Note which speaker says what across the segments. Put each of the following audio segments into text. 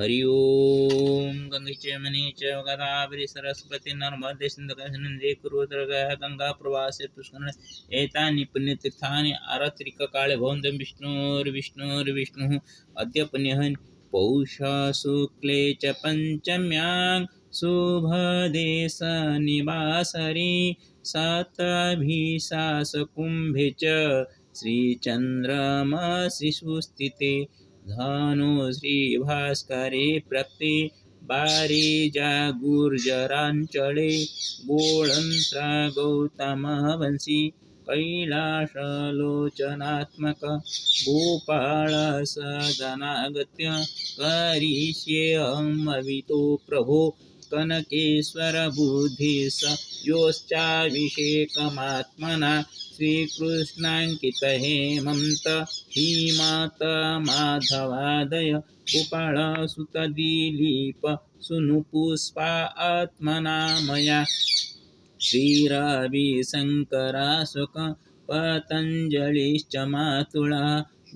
Speaker 1: हरि ओम। गंगे च मणि च सरस्वती, नर्मदे कुरुद्रगः गंगा प्रवासे पुष्कर एतानि पुण्यतीर्थानि, आरत्रिककाले, भवन्तं विष्णुर्विष्णुर्विष्णुः अद्य पुण्यः पौषा शुक्ले च पञ्चम्यां शुभदे शनिवासरे शतभिशासकुम्भे च, श्रीचन्द्रमसि सुस्थिते। धनु श्रीभास्करे प्रक्ते बारिजागुर्जराञ्चले गोळन्त्र गौतमवंशी कैलासलोचनात्मक गोपालसदनागत्य करिष्येऽहमवितो प्रभो कनकेश्वरबुद्धिस योश्चाभिषेकमात्मना श्रीकृष्णाङ्कित हेमन्त ही माता माधवादय कुपळसुतदिलीप सुनुपुष्पा आत्मनामया श्रीराविशङ्कराशुक पतञ्जलिश्च मातुळा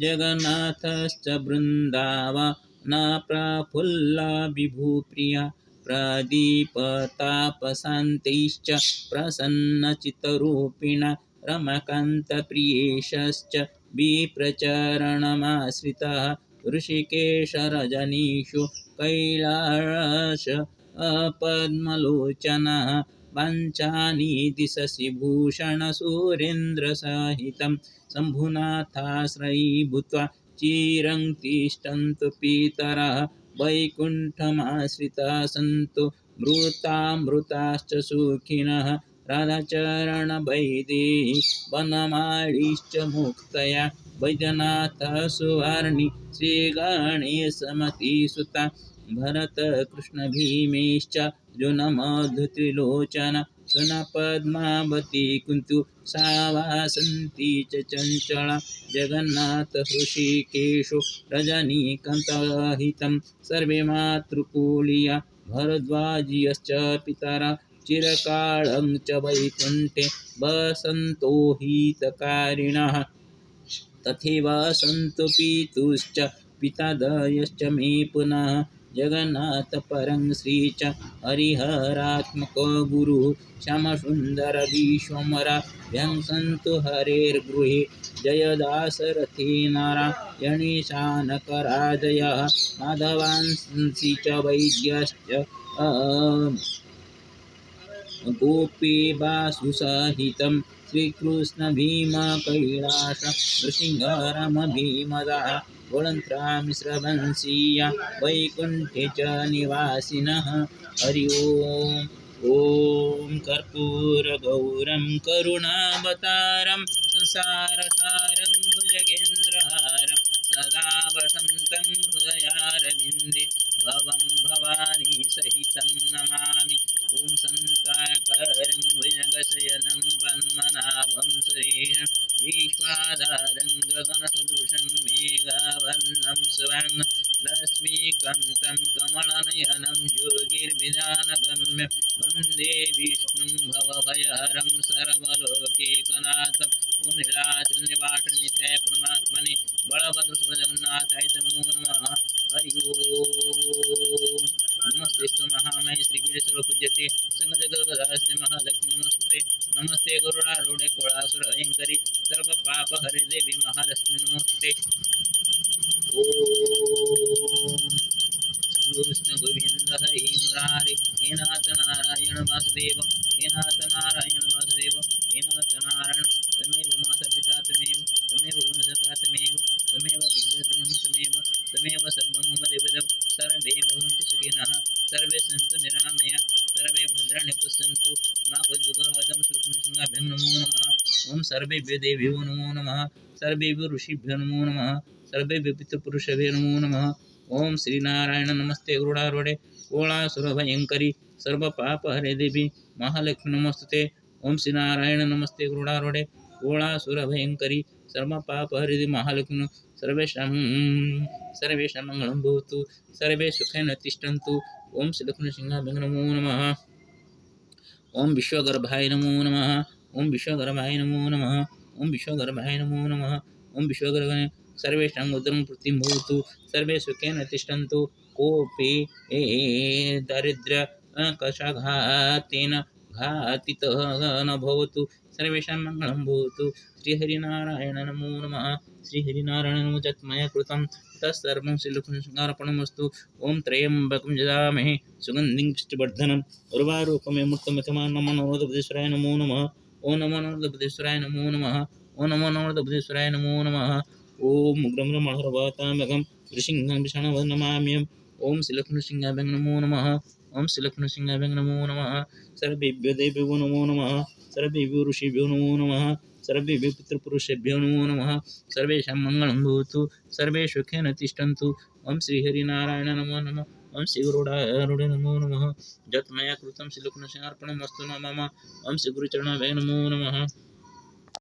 Speaker 1: जगन्नाथश्च बृन्दावा न प्रफुल्ला विभुप्रिया प्रदीपतापशान्तिश्च प्रसन्नचितरूपिणा रमाकान्तप्रियेशश्च विप्रचरणमाश्रितः ऋषिकेशरजनीषु कैलास पद्मलोचनः वाञ्छानिधिशशि भूषणसुरेन्द्रसहितं शम्भुनाथाश्रयीभूत्वा चिरं तिष्ठन्तु पितरः वैकुण्ठमाश्रिताः सन्तु मृतामृताश्च सुखिनः राधाचरणवैदेही वनमाळीश्च मुक्तया वैद्यनाथसुवर्णि श्रीगणेशमतिसुता भरतकृष्णभीमेश्च जुनमधुत्रिलोचन सुनपद्मावती कुन्तु सा वासन्ती च चञ्चला जगन्नाथहृषिकेशो रजनीकान्तहितं सर्वे मातृकुलीया भरद्वाजीयश्च पितरा चिरकालं च वैकुण्ठे वसन्तो हितकारिणः। तथैव सन्तु पितुश्च पितादयश्च मे पुनः जगन्नाथपरं श्री च हरिहरात्मको गुरुः श्यामसुन्दरविश्वमराभ्यं सन्तु हरेर्गृहे जयदासरथि नारायणीशानकराजयः। माधवांसि च वैद्यश्च गोपीवासुसहितं श्रीकृष्णभीमकैलास नृसिंहरमभीमदा गोळन्त्रामिश्रवंशीया वैकुण्ठे च निवासिनः। हरि ओम्। ॐ कर्पूरगौरं करुणावतारं संसारसारं भुजगेन्द्रहारं सदा वसन्तं हृदयारविन्दे भवं भवानी सहितं नमामि। ॐ विश्वाधारं गगनसदृशं मेघवर्णं सुवर्णं लक्ष्मीकान्तं कमलनयनं योगिर्विधानगम्यं वंदे विष्णुं भवभयहरं सर्वलोकैकनाथं ॐ नीलाचलनिवासनित्याय परमात्मने बलभद्रसुभजगन्नाथाय नमो नमः हरि ओम्। नमस्ते महामय श्रीवीरस्वरूपजते संगजगदास्ते महालक्ष्मी नमस्ते नमस्ते अयंकरी सर्व पाप हरे देवी महालक्ष्मी नमस्ते ॐ गोविंद हरि मुरारी हे नाथ नारायण वासुदेव हे नाथ नारायण वासुदेव हे नाथ नारायण तमेव माता पिता तमेव तमेव वंशका तमेव तमेव विद्याद्रवणं तमेव तमेव सर्वं मम देवदेव सर्वे भवन्तु सुखिनः सर्वे सन्तु निरामया सर्वे भद्राणि पश्यन्तु मा नमो नमः ॐ सर्वेभ्यो देवेभ्यो नमो नमः सर्वेभ्यो ऋषिभ्यो नमो नमः सर्वेभ्यो पितृपुरुषभ्यो नमो नमः ओम श्रीनारायण नमस्ते गरुडारूढे कोळासुरभयङ्करि सर्वपापहरे देवी, महालक्ष्मी नमस्ते ओम श्रीनारायण नमस्ते गरुडारूढे कोळासुरभयङ्करि सर्वपापहरे देवी, महालक्ष्मी सर्वेषां सर्वेषां भवतु सर्वे सुखेन तिष्ठन्तु। ओम श्रीलक्ष्मीसिंहाभ्यं नमो नमः। ओम विश्वगर्भाय नमो नमः। ओम विश्वगर्भाय नमो नमः। ओम विश्वगर्भाय नमो नमः। ओम विश्वगर्भाय सर्वेषां उदरं पूर्तिं भवतु सर्वे सुखेन तिष्ठन्तु, कोऽपि दरिद्र कषाघातेन घातितः न भवतु। सर्वेषां मङ्गलं भवतु श्रीहरिनारायण नमो नमः। श्रीहरिनारायण यत् मया कृतं। तत्सर्वं श्रीलक्ष्मीशृङ्गार्पणमस्तु ॐ त्र्यम्बकं जजामहे। सुगन्धिं पुष्टिवर्धनम् उर्वारुकमेमुक्तमथमा नमो नमो नमः। ॐ नमो नमोदबुद्धेश्वराय नमो नमः। ॐ नमो नमोदबुद्धेश्वराय नमो नमः। ॐ उग्रं रमणहरवातामगं ऋषिंहं विषाणवन्नमाम्यम् ॐ श्रीलक्ष्मीसिंहाभ्यं नमो नमः। ॐ श्रीलक्ष्मीसिंहाभ्यं नमो नमः। सर्वेभ्यो देवेभ्यो नमो नमः। सर्वेभ्यो ऋषिभ्यो नमो नमः। सर्वेभ्यो पितृपुरुषेभ्यो नमो नमः। सर्वेषां मङ्गलं भवतु। सर्वे सुखेन तिष्ठन्तु। ॐ श्रीहरिनारायण नमो नमः। ॐ श्रीगुरुडारूढे नमो नमः। यत् मया कृतं श्रीलक्ष्मीसिंहार्पणमस्तु न मम ॐ श्रीगुरुचरणाभ्यां नमो नमः।